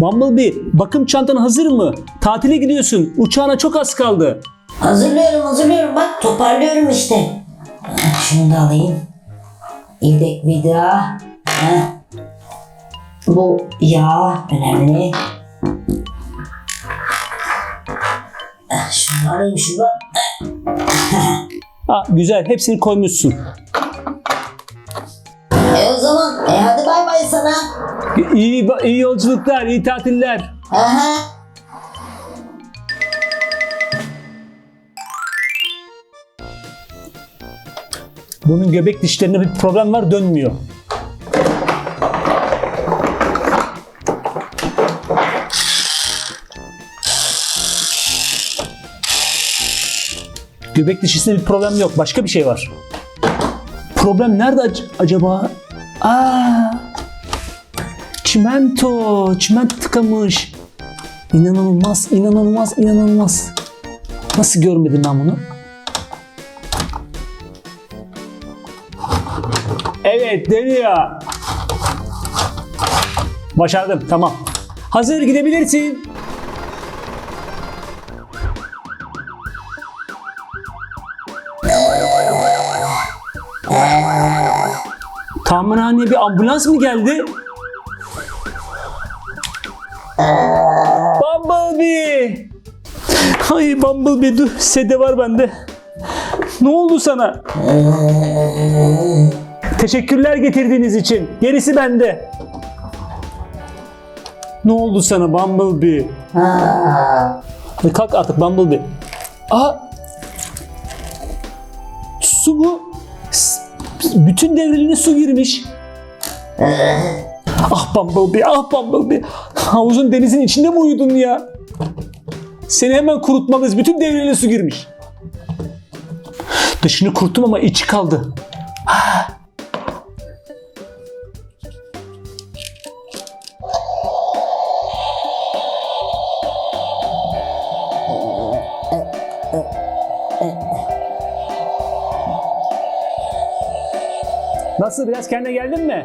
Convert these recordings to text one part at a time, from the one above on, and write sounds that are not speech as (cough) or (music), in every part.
Bumblebee bakım çantan hazır mı? Tatile gidiyorsun. Uçağına çok az kaldı. Hazırlıyorum hazırlıyorum bak toparlıyorum işte. Ah, Şunu da alayım. İldek vida. Heh. Bu yağ önemli. Ah, Şunu alayım şunu. Ha, güzel hepsini koymuşsun. İyi, iyi yolculuklar, iyi tatiller. Aha. Bunun göbek dişlerinde bir problem var dönmüyor. Göbek dişisinde bir problem yok. Başka bir şey var. Problem nerede ac- acaba? Aa! Çimento. Çimento tıkamış. İnanılmaz, inanılmaz, inanılmaz. Nasıl görmedim ben bunu? Evet dönüyor. Başardım tamam. Hazır gidebilirsin. Tamirhaneye bir ambulans mı geldi? Bumblebee! Ay Bumblebee dur sede var bende. Ne oldu sana? Teşekkürler getirdiğiniz için. Gerisi bende. Ne oldu sana Bumblebee? Hadi kalk artık Bumblebee. Aa! Su bu. Bütün devreline su girmiş. Ah Bumblebee, ah Bumblebee. Havuzun denizin içinde mi uyudun ya? Seni hemen kurutmalıyız. Bütün devreline su girmiş. Dışını kuruttum ama içi kaldı. Nasıl biraz kendine geldin mi?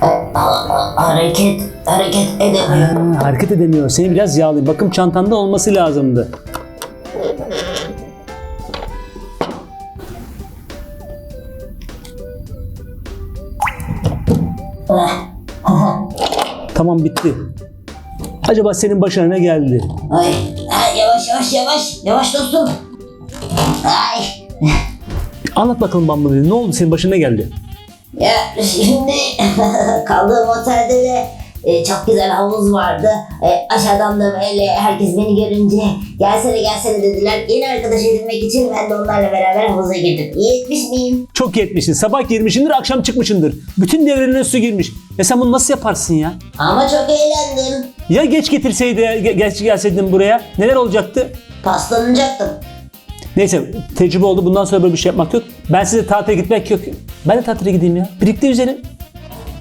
Hareket, hareket edemiyorum. Ha, hareket edemiyor. Seni biraz yağlayayım. Bakım çantanda olması lazımdı. Tamam bitti. Acaba senin başına ne geldi? Ay, ay, yavaş yavaş yavaş. Yavaş dostum. Ay. Anlat bakalım Bumblebee. Ne oldu senin başına ne geldi? Ya şimdi (laughs) kaldığım otelde de e, çok güzel havuz vardı. E, aşağıdan da böyle herkes beni görünce gelsene gelsene dediler. Yeni arkadaş edinmek için ben de onlarla beraber havuza girdim. İyi etmiş miyim? Çok yetmişsin. Sabah girmişsindir, akşam çıkmışsındır. Bütün devrelerine su girmiş. Ya sen bunu nasıl yaparsın ya? Ama çok eğlendim. Ya geç getirseydi, ge- geç gelseydin buraya neler olacaktı? Paslanacaktım. Neyse tecrübe oldu. Bundan sonra böyle bir şey yapmak yok. Ben size tatile gitmek yok. Ben de tatile gideyim ya. Birlikte yüzelim.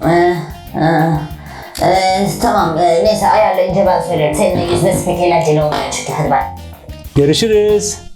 Ee, e, e, tamam e, neyse ayarlayınca ben söylerim. Seninle yüzmesi pek eğlenceli olmuyor çünkü hadi bak. Görüşürüz.